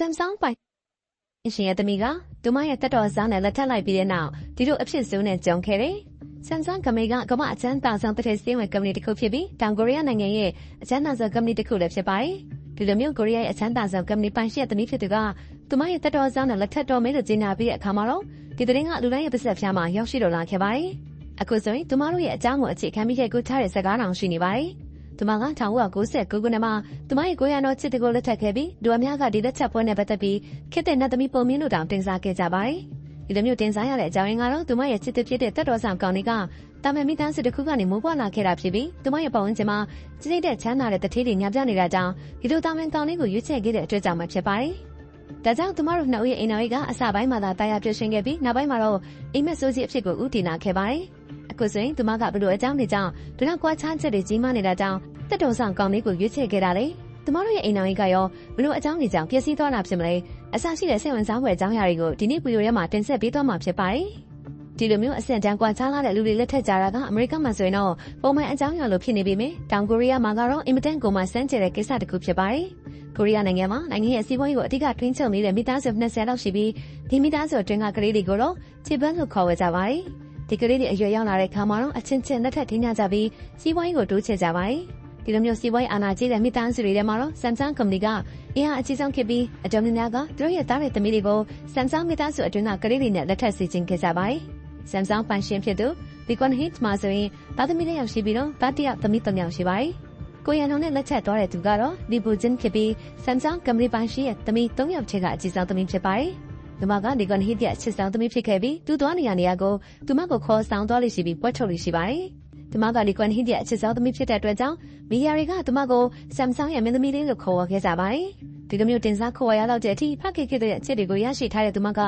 Samsung ပိုင်အရှင်ရဲ့သမီးကသူမရဲ့တက်တော်စားနဲ့လက်ထပ်လိုက်ပြီးတဲ့နောက်ဒီလိုအဖြစ်ဆိုးနဲ့ကြုံခဲ့တယ်။ Samsung ကုမ္ပဏီကကမ္ဘာအချမ်းသာဆုံးတစ်ထည်စည်းဝယ်ကုမ္ပဏီတစ်ခုဖြစ်ပြီးတောင်ကိုရီးယားနိုင်ငံရဲ့အချမ်းသာဆုံးကုမ္ပဏီတစ်ခုလည်းဖြစ်ပါတယ်။ဒီလိုမျိုးကိုရီးယားရဲ့အချမ်းသာဆုံးကုမ္ပဏီပိုင်ရှင်ရဲ့သမီးဖြစ်သူကသူမရဲ့တက်တော်စားနဲ့လက်ထပ်တော်မဲလို့ကြေညာပြီးတဲ့အခါမှာတော့ဒီသတင်းကလူတိုင်းရဲ့ပါဆက်ဖျားမှာရောက်ရှိတော်လာခဲ့ပါတယ်။အခုဆိုရင်သူမတို့ရဲ့အကြောင်းကိုအခြေခံပြီးရိုက်ကူးထားတဲ့စကားတောင်ရှိနေပါတယ်။ သူမက1999ခုနှစ်မှာသူမရဲ့ကိုရတော်ချစ်တကိုလက်ထပ်ခဲ့ပြီးဒူအများကဒီလက်ချက်ပွဲနဲ့ပတ်သက်ပြီးခစ်တဲ့နတ်သမီးပုံမြင့်တို့တောင်တင်စားခဲ့ကြပါတယ်။ဒီလိုမျိုးတင်စားရတဲ့အကြောင်းရင်းကတော့သူမရဲ့ချစ်သူဖြစ်တဲ့တက်တော်ဆောင်ကောင်တွေကတာမန်မိသားစုတစ်ခုကနေမိုးပွားလာခဲ့တာဖြစ်ပြီးသူမရဲ့ပတ်ဝန်းကျင်မှာကြီးကြီးတဲ့ချမ်းသာတဲ့တထေးတွေညပြနေတာကြောင့်ဒီလိုတာမန်ကောင်လေးကိုရွေးချယ်ခဲ့တဲ့အတွက်ကြောင့်မှဖြစ်ပါတယ်။ဒါကြောင့်သူမတို့နှစ်ဦးရဲ့အိမ်တော်ကြီးကအစပိုင်းမှာသာတာယာပြည့်ရှင်ခဲ့ပြီးနောက်ပိုင်းမှာတော့အိမ်မက်ဆိုးကြီးအဖြစ်ကိုဥတည်နာခဲ့ပါတယ်။ အခုဆိုရင်သူမကဘလို့အကြောင်းတွေကြောင့်ဒုနောက်ကွာချမ်းချက်တွေကြီးမားနေတာကြောင့်တက်တော်ဆောင်ကောင်းလေးကိုရွေးချယ်ခဲ့တာလေ။သူမတို့ရဲ့အိမ်တော်ကြီးကရောဘလို့အကြောင်းတွေကြောင့်ပျက်စီးသွားတာဖြစ်မလဲ။အဆရှိတဲ့စိတ်ဝင်စားဖွယ်အကြောင်းအရာတွေကိုဒီနေ့ဗီဒီယိုထဲမှာတင်ဆက်ပေးသွားမှာဖြစ်ပါတယ်။ဒီလိုမျိုးအဆင့်တန်းကွာခြားလာတဲ့လူတွေလက်ထက်ကြတာကအမေရိကန်မှာဆိုရင်တော့ပုံမှန်အကြောင်းအရာလိုဖြစ်နေပြီမယ်။တောင်ကိုရီးယားမှာကတော့အင်မတန်ကိုမှစမ်းကြတဲ့ကိစ္စတစ်ခုဖြစ်ပါတယ်။ကိုရီးယားနိုင်ငံမှာနိုင်ငံရဲ့စီးပွားရေးကိုအဓိကထွင်းချုပ်နေတဲ့မိသားစု20လောက်ရှိပြီးဒီမိသားစုအတွင်းကကလေးတွေကိုတော့ခြေပန်းလို့ခေါ်ဝေကြပါတယ်။ ဒီကလေးတွေအရွယ်ရောက်လာတဲ့ခါမှာတော့အချင်းချင်းလက်ထက်ထင်းကြကြပြီးစီးပွားရေးကိုတိုးချဲ့ကြပါတယ်။ဒီလိုမျိုးစီးပွားရေးအာဏာကြီးတဲ့မိသားစုတွေထဲမှာတော့ Samsung ကုမ္ပဏီကအင်အားအကြီးဆုံးဖြစ်ပြီးအတော်များများကသူတို့ရဲ့သားတဲ့သမီးတွေကို Samsung မိသားစုအတွင်းကကလေးတွေနဲ့လက်ထပ်စီခြင်းခဲ့ကြပါတယ်။ Samsung ပိုင်ရှင်ဖြစ်သူ Beacon Hit မှာဆိုရင်သားသမီးလေးယောက်ရှိပြီးတော့သားတစ်ယောက်သမီးသုံးယောက်ရှိပါတယ်။ကိုရန်လုံးနဲ့လက်ချက်သွားတဲ့သူကတော့ Lee Bu Jin ဖြစ်ပြီး Samsung ကုမ္ပဏီပိုင်ရှင်ရဲ့သမီး၃ယောက်ချေကအကြီးဆုံးသမီးဖြစ်ပါတယ်။ ဒီမှာကဒီကွန်ဟစ်ရဲ့ချစ်ဆောင်သမီးဖြစ်ခဲ့ပြီးသူသွားနေရနေရကိုသူမကိုခေါ်ဆောင်သွားလိမ့်ရှိပြီးပွဲထုတ်လိမ့်ရှိပါတယ်။သူမကလီကွမ်ဟစ်ရဲ့အချစ်ဆုံးသမီးဖြစ်တဲ့အတွက်ကြောင့်မီဒီယာတွေကသူမကို Samsung ရဲ့မင်းသမီးလေးလို့ခေါ်ဝေါ်ခဲ့ကြပါတယ်။ဒီလိုမျိုးတင်စားခေါ်ဝေါ်ရတော့တဲ့အထိဖခင်ခေတဲ့အခြေတွေကိုရရှိထားတဲ့သူမက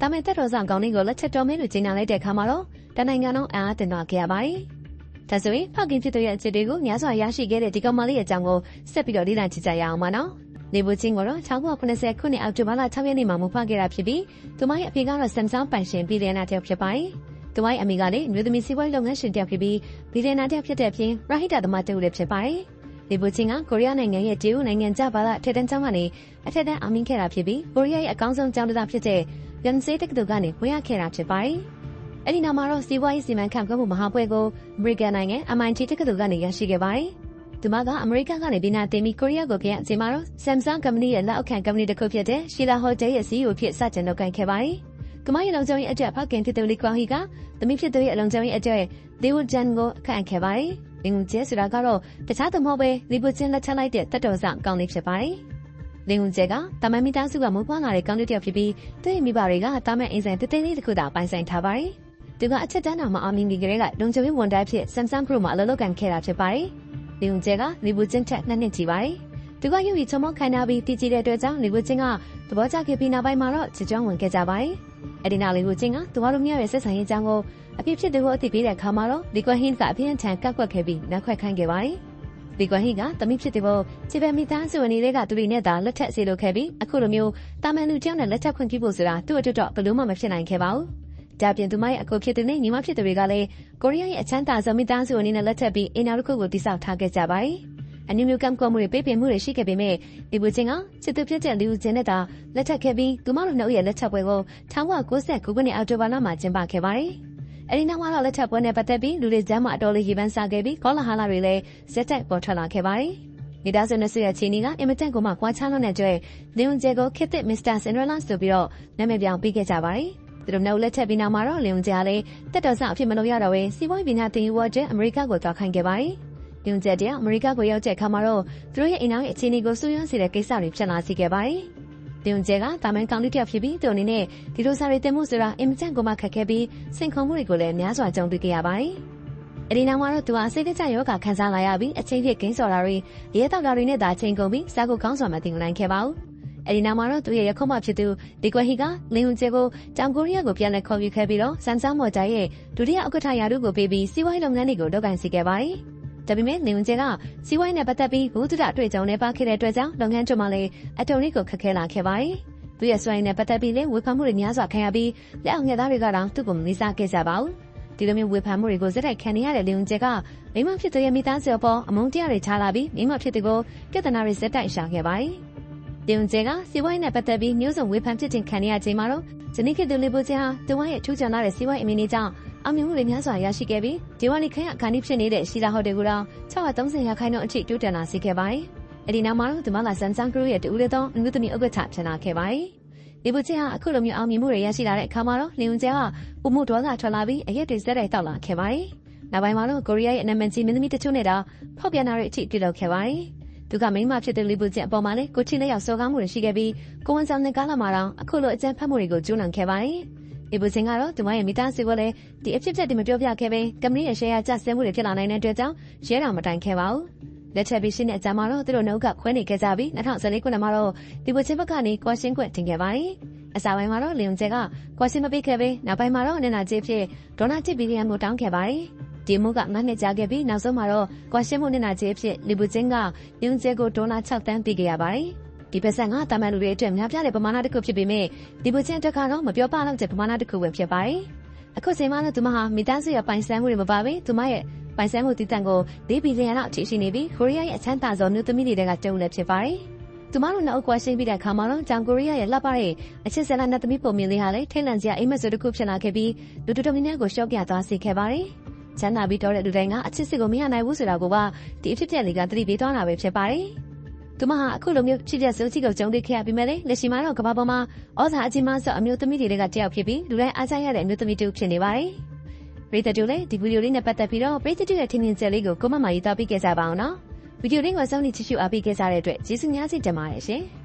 တာမန်တက်တော်ဆောင်ကောင်းလေးကိုလက်ချက်တော်မင်းလို့ကြေညာလိုက်တဲ့အခါမှာတော့တနိုင်ငံလုံးအားအသင်သွားခဲ့ရပါတယ်။ဒါဆိုရင်ဖခင်ဖြစ်တဲ့အခြေတွေကိုများစွာရရှိခဲ့တဲ့ဒီကောင်မလေးရဲ့အကြောင်းကိုဆက်ပြီးတော့လေ့လာကြည့်ကြရအောင်ပါနော်။ နေဘူးချင်းကတော့1980ခုနှစ်အောက်တိုဘာလ6ရက်နေ့မှာမူဖခဲ့တာဖြစ်ပြီးသူမရဲ့အဖေကတော့ Samsung ပိုင်ရှင်ပြည်လည်နာတယောက်ဖြစ်ပါတယ်။။သူမရဲ့အမိကလည်းမျိုးသမီးစီးပွားရေးလုပ်ငန်းရှင်တယောက်ဖြစ်ပြီးဘီလီယံနာတယောက်ဖြစ်တဲ့အပြင်ရဟိတသမားတဦးလည်းဖြစ်ပါတယ်။ဒီဘူချင်းကကိုရီးယားနိုင်ငံရဲ့ဂျေဦးနိုင်ငံကြပါလာထက်တန်းကျောင်းကနေအထက်တန်းအောင်မြင်ခဲ့တာဖြစ်ပြီးကိုရီးယားရဲ့အကောင်းဆုံးကျောင်းတစ်ဖြစ်တဲ့ယန်စေးတက္ကသိုလ်ကနေဝင်ရခဲ့တာဖြစ်ပါတယ်။အဲ့ဒီနောက်မှာတော့စီးပွားရေးစီမံခန့်ခွဲမှုမဟာပွဲကိုအမေရိကန်နိုင်ငံ MIT တက္ကသိုလ်ကနေရရှိခဲ့ပါတယ်။ ဒီမှာကအမေရိကန်ကနေဗီနာတင်ပြီးကိုရီးယားကိုပြန်အချိန်မှာတော့ Samsung ကုမ္ပဏီရဲ့လက်အောက်ခံကုမ္ပဏီတစ်ခုဖြစ်တဲ့ Sheila Hotel ရဲ့ CEO ဖြစ်စတင်လုပ်ကိုင်ခဲ့ပါတယ်။ကမရဲ့လုံခြုံရေးအတွက်ဖခင်ဖြစ်သူလီကွန်ဟီကသမီးဖြစ်သူရဲ့လုံခြုံရေးအတွက်ဒေဝဂျန်ကိုအခန့်ခဲ့ပါတယ်။လင်ဦးကျဲဆိုတာကတော့တခြားသူမဟုတ်ပဲလီဘူချင်းလက်ထပ်လိုက်တဲ့တက်တော်ဆောင်ကောင်းလေးဖြစ်ပါတယ်။လင်ဦးကျဲကတာမန်မိသားစုကမိုးပွားလာတဲ့ကောင်းလေးတစ်ယောက်ဖြစ်ပြီးသူ့ရဲ့မိဘတွေကတာမန်အင်းဆိုင်တသိန်းလေးတစ်ခုသာပိုင်ဆိုင်ထားပါတယ်။သူကအချက်တန်းတော်မှာအမင်းကြီးကလေးကလုံခြုံရေးဝန်ထမ်းဖြစ် Samsung Group မှာအလုပ်လုပ်ကိုင်ခဲ့တာဖြစ်ပါတယ်။ လင်ဦးကျဲကလီဘူချင်းထက်နှစ်နှစ်ကြီးပါတယ်။သူကယူရီချုံမခိုင်နာပြီးတည်ကြည်တဲ့အတွက်ကြောင့်လီဘူချင်းကသဘောကျခဲ့ပြီးနောက်ပိုင်းမှာတော့ချစ်ကျွမ်းဝင်ခဲ့ကြပါတယ်။အဲ့ဒီနောက်လေးကိုချင်းကသူတို့မြေရဲ့ဆက်ဆံရေးအကြောင်းကိုအပြစ်ဖြစ်သူကိုအသိပေးတဲ့အခါမှာတော့လီကွမ်ဟင်းကအပြင်းထန်ကတ်ကွက်ခဲ့ပြီးနောက်ခွက်ခိုင်းခဲ့ပါတယ်။လီကွမ်ဟင်းကတမိဖြစ်တဲ့ဘချေပယ်မိသားစုဝင်တွေကသူတွေနဲ့သာလက်ထက်စီလိုခဲ့ပြီးအခုလိုမျိုးတာမန်လူတယောက်နဲ့လက်ထက်ခွင့်ပြုဖို့ဆိုတာသူ့အတွက်တော့ဘလို့မှမဖြစ်နိုင်ခဲ့ပါဘူး။ ဒါပြင်သူမရဲ့အကူဖြစ်သူနဲ့ညီမဖြစ်သူတွေကလည်းကိုရီးယားရဲ့အချမ်းသာဆုံးမိသားစုအနေနဲ့လက်ထပ်ပြီးအင်နာတစ်ခုကိုတိစောက်ထားခဲ့ကြပါတယ်။အနည်းမျိုးကမ်ကောမှုတွေပေးပင်မှုတွေရှိခဲ့ပေမဲ့ဒီဘူချင်းကစစ်သူဖြစ်တဲ့လူချင်းနဲ့သာလက်ထပ်ခဲ့ပြီးသူမတို့နှစ်ဦးရဲ့လက်ထပ်ပွဲကို1999ခုနှစ်အောက်တိုဘာလမှာကျင်းပခဲ့ပါတယ်။အဲဒီနောက်မှာတော့လက်ထပ်ပွဲနဲ့ပတ်သက်ပြီးလူတွေကြားမှာအတော်လေးရေပန်းစားခဲ့ပြီးကောလာဟာလာတွေလည်းဇက်တက်ပေါ်ထွက်လာခဲ့ပါတယ်။မိသားစုနဲ့ဆွေရဲ့ချီနီကအင်မတန်ကိုမှကွာခြားလွန်းတဲ့ကြွယ်လင်ဝန်ကျဲကိုခစ်တစ်မစ္စတာစင်ဒရလာဆိုပြီးတော့နာမည်ပြောင်းပေးခဲ့ကြပါတယ်။ သူတို့နောက်လက်ထပ်ပြီးနောက်မှာတော့လင်ဝန်ကျဲလည်းတက်တော်ဆအဖြစ်မလုပ်ရတော့ဘဲစီးပွားရေးပညာသင်ယူဝတ်တဲ့အမေရိကကိုသွားခိုင်းခဲ့ပါတယ်။ညွန်ချက်တဲ့အမေရိကကိုရောက်တဲ့အခါမှာတော့သူတို့ရဲ့အိမ်နောက်ရဲ့အခြေအနေကိုစူးစမ်းစေတဲ့ကိစ္စတွေဖြစ်လာစေခဲ့ပါတယ်။ညွန်ချက်ကတာမန်ကောင်လေးတစ်ယောက်ဖြစ်ပြီးသူအနေနဲ့ဒီလိုစာတွေတင်မှုဆိုတာအင်မတန်ကိုမှခက်ခဲပြီးစိန်ခေါ်မှုတွေကိုလည်းများစွာကြုံတွေ့ခဲ့ရပါတယ်။အဲဒီနောက်မှာတော့သူဟာစိတ်ကြယောဂခံစားလာရပြီးအချင်းဖြစ်ဂိမ်းစော်တာတွေရဲတောက်တာတွေနဲ့သာချိန်ကုန်ပြီးစားကိုကောင်းစွာမတင်နိုင်ခဲ့ပါဘူး။ အဲဒီနောက်မှာတော့သူရဲ့ရခုမှဖြစ်သူဒီကွယ်ဟီကလင်ဝင်ကျဲကိုတောင်ကိုရီးယားကိုပြန်လည်ခေါ်ယူခဲ့ပြီးတော့စမ်ဆမ်မော်ဂျာရဲ့ဒုတိယဥက္ကဋ္ဌရာထူးကိုပေးပြီးစီးပွားရေးလုပ်ငန်းတွေကိုလုပ်ကိုင်စေခဲ့ပါတယ်။ဒါပေမဲ့နေဝင်ကျဲကစီးပွားရေးနဲ့ပတ်သက်ပြီးဘုဒ္ဓအတွေ့အကြုံနဲ့ပါခဲ့တဲ့အတွက်ကြောင့်လုပ်ငန်းကျွမှာလည်းအတုံးလေးကိုခက်ခဲလာခဲ့ပါတယ်။သူရဲ့စွမ်းရည်နဲ့ပတ်သက်ပြီးလည်းဝေဖန်မှုတွေများစွာခံရပြီးလက်အောင်ငယ်သားတွေကတော့သူ့ကိုမလေးစားခဲ့ကြပါဘူး။ဒီလိုမျိုးဝေဖန်မှုတွေကိုဇက်တိုက်ခံရတဲ့လေဝင်ကျဲကမိမဖြစ်သူရဲ့မိသားစုပေါ်အမုန်းတရားတွေချလာပြီးမိမဖြစ်သူကိုပြဿနာတွေဇက်တိုက်ရှာခဲ့ပါတယ်။။ တင်ကျဲကစီးပွားရေးနဲ့ပတ်သက်ပြီးမျိုးစုံဝေဖန်ဖြစ်တင်ခံရချိန်မှာတော့ဇနီးခေတ်သူလေးပိုချင်ဟာသူမရဲ့ထူးချွန်လာတဲ့စီးပွားရေးအမည်နေကြောင့်အောင်မြင်မှုတွေများစွာရရှိခဲ့ပြီးဒီဝါလီခန့်အခါနီးဖြစ်နေတဲ့ရှီလာဟိုတယ်ကိုတော့630ရာခိုင်နှုန်းအထိတိုးတက်လာစေခဲ့ပါတယ်။အဲဒီနောက်မှာတော့ဒီမလာဆန်ဆန်ကရူရဲ့တူဦးလေးတော့အမျိုးသမီးဥက္ကဋ္ဌဖြစ်လာခဲ့ပါတယ်။ဒီပုချင်းဟာအခုလိုမျိုးအောင်မြင်မှုတွေရရှိလာတဲ့အခါမှာတော့လီယွန်ကျဲကပုံမှုဒေါသထွက်လာပြီးအရက်တွေစက်တိုက်တောက်လာခဲ့ပါတယ်။နောက်ပိုင်းမှာတော့ကိုရီးယားရဲ့အနမန်ကြီးမင်းသမီးတချို့နဲ့တော့ဖောက်ပြန်တာတွေအထိပြုလုပ်ခဲ့ပါတယ်။ သူကမိန်းမဖြစ်တဲ့လီပုချင်းအပေါ်မှာလည်းကိုချီလက်ရောက်စော်ကားမှုတွေရှိခဲ့ပြီးကိုဝန်ဆောင်တဲ့ကားလာမှာတော့အခုလိုအကြမ်းဖက်မှုတွေကိုကျူးလွန်ခဲ့ပါတယ်။ဒီပုချင်းကတော့သူမရဲ့မိသားစုကလည်းဒီအဖြစ်အပျက်တွေမပြောပြခဲ့ဘဲကမ္ဘာရဲ့ရှယ်ယာကျဆင်းမှုတွေဖြစ်လာနိုင်တဲ့အတွက်ကြောင့်ရဲတော်မတိုင်ခဲ့ပါဘူး။လက်ချက်ပြီးရှင်းတဲ့အကြမ်းမှာတော့သူတို့နှုတ်ကခွဲနေခဲ့ကြပြီး2014ခုနှစ်မှာတော့ဒီပုချင်းဘက်ကနေကွာရှင်းခွင့်တင်ခဲ့ပါတယ်။အစာပိုင်းမှာတော့လီယွန်ကျဲကကွာရှင်းမပေးခဲ့ပဲနောက်ပိုင်းမှာတော့နင်နာကြီးဖြစ်ဒေါ်လာ1ဘီလီယံကိုတောင်းခဲ့ပါတယ်။ ဒီမှုကငါးနှစ်ကြာခဲ့ပြီးနောက်ဆုံးမှာတော့ကွာရှင်းမှုနင်နာကြီးဖြစ်လီဘူချင်းကလီယွန်ကျဲကိုဒေါ်လာ6တန်းပေးခဲ့ရပါတယ်။ဒီပတ်စံကတာမန်လူတွေအတွက်များပြားတဲ့ပမာဏတစ်ခုဖြစ်ပေမဲ့ဒီဘူချင်းအတွက်ကတော့မပြောပလောက်တဲ့ပမာဏတစ်ခုပဲဖြစ်ပါတယ်။အခုချိန်မှတော့သူမဟာမိသားစုရဲ့ပိုင်ဆိုင်မှုတွေမပါဘဲသူမရဲ့ပိုင်ဆိုင်မှုတည်တံ့ကို၄ဘီလီယံလောက်ထိရှိနေပြီးကိုရီးယားရဲ့အချမ်းသာဆုံးမြို့သမီးတွေကတုံးလည်းဖြစ်ပါတယ်။သူမတို့နောက်ကွာရှင်းပြီးတဲ့အခါမှာတော့ဂျန်ကိုရီးယားရဲ့လှပတဲ့အချစ်စလန်နဲ့သမီးပုံမြင်လေးဟာလည်းထိတ်လန့်စရာအိမ်မက်ဆိုတစ်ခုဖြစ်လာခဲ့ပြီးလူတို့တော်များများကိုရှော့ပြသွားစေခဲ့ပါတယ်။ ချမ်းသာပြီးတော့တဲ့လူတိုင်းကအချစ်စစ်ကိုမရနိုင်ဘူးဆိုတာကိုကဒီအဖြစ်ပြက်လေးကသတိပေးသွားတာပဲဖြစ်ပါတယ်။သူမဟာအခုလိုမျိုးဖြစ်တဲ့စိုးကြီးကိုကြုံတွေ့ခဲ့ရပြီးမဲ့လက်ရှိမှာတော့ကမ္ဘာပေါ်မှာဩဇာအကြီးမားဆုံးအမျိုးသမီးတွေကတယောက်ဖြစ်ပြီးလူတိုင်းအားကျရတဲ့အမျိုးသမီးတူဖြစ်နေပါတယ်။ပရိသတ်တို့လည်းဒီဗီဒီယိုလေးနဲ့ပတ်သက်ပြီးတော့ပရိသတ်တို့ရဲ့ထင်မြင်ချက်လေးကိုကိုမမရေးသားပေးခဲ့ကြပါအောင်နော်။ဗီဒီယိုလေးကိုစောင့်ကြည့်ကြည့်ရှုအားပေးခဲ့ကြတဲ့အတွက်ကျေးဇူးများကြီးတင်ပါတယ်ရှင်။